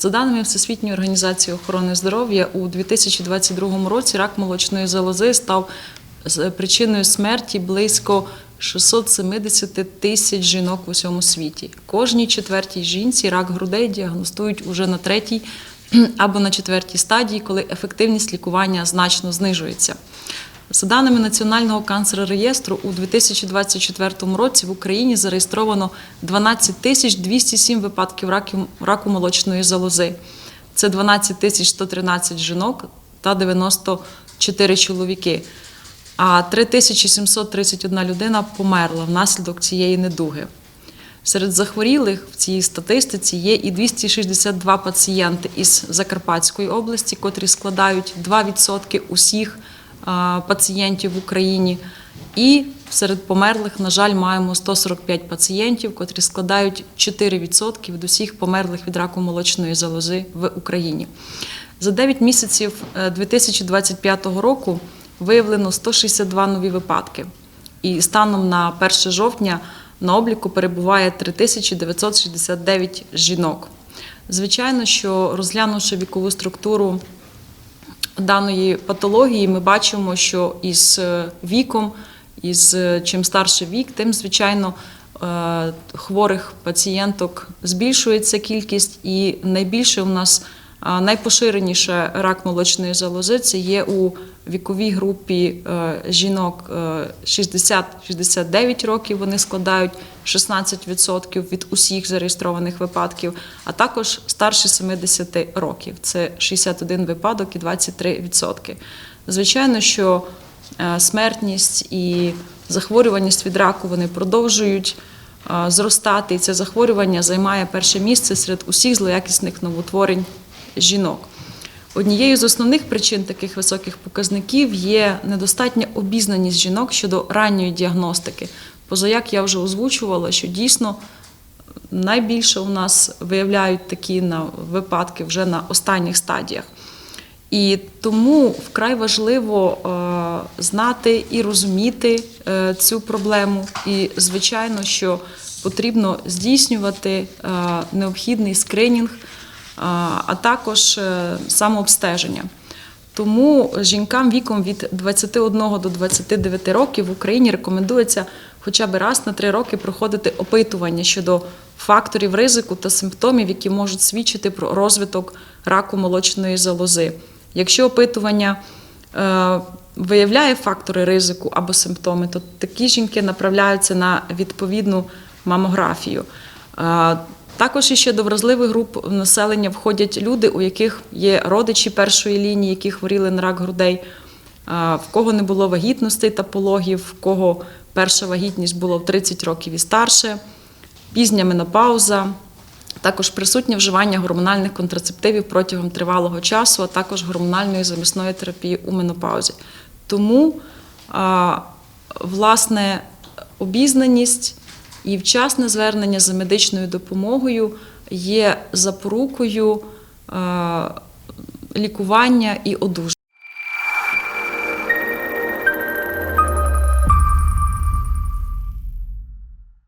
За даними Всесвітньої організації охорони здоров'я, у 2022 році рак молочної залози став причиною смерті близько 670 тисяч жінок у всьому світі. Кожній четвертій жінці рак грудей діагностують уже на третій або на четвертій стадії, коли ефективність лікування значно знижується. За даними Національного канцерореєстру, у 2024 році в Україні зареєстровано 12 тисяч 207 випадків раку, молочної залози. Це 12 тисяч 113 жінок та 94 чоловіки. А 3731 людина померла внаслідок цієї недуги. Серед захворілих в цій статистиці є і 262 пацієнти із Закарпатської області, котрі складають 2% усіх пацієнтів в Україні. І серед померлих, на жаль, маємо 145 пацієнтів, котрі складають 4% від усіх померлих від раку молочної залози в Україні. За 9 місяців е, 2025 року виявлено 162 нові випадки. І станом на 1 жовтня на обліку перебуває 3969 жінок. Звичайно, що розглянувши вікову структуру даної патології, ми бачимо, що із е, віком, із е, чим старше вік, тим звичайно е, хворих пацієнток збільшується кількість, і найбільше у нас найпоширеніше рак молочної залози це є у віковій групі е, жінок е, 60-69 років. Вони складають 16% від усіх зареєстрованих випадків, а також старше 70 років. Це 61 випадок і 23%. Звичайно, що е, смертність і захворюваність від раку вони продовжують е, зростати. І це захворювання займає перше місце серед усіх злоякісних новотворень жінок. Однією з основних причин таких високих показників є недостатня обізнаність жінок щодо ранньої діагностики. Позаяк я вже озвучувала, що дійсно найбільше у нас виявляють такі на випадки вже на останніх стадіях. І тому вкрай важливо е, знати і розуміти е, цю проблему. І, звичайно, що потрібно здійснювати е, необхідний скринінг, а також е, самообстеження. Тому жінкам віком від 21 до 29 років в Україні рекомендується хоча б раз на 3 роки проходити опитування щодо факторів ризику та симптомів, які можуть свідчити про розвиток раку молочної залози. Якщо опитування е, виявляє фактори ризику або симптоми, то такі жінки направляються на відповідну мамографію. Також іще до вразливих груп населення входять люди, у яких є родичі першої лінії, які хворіли на рак грудей, в кого не було вагітностей та пологів, в кого перша вагітність була в 30 років і старше, пізня менопауза, також присутнє вживання гормональних контрацептивів протягом тривалого часу, а також гормональної замісної терапії у менопаузі. Тому, власне, обізнаність і вчасне звернення за медичною допомогою є запорукою е, лікування і одужання.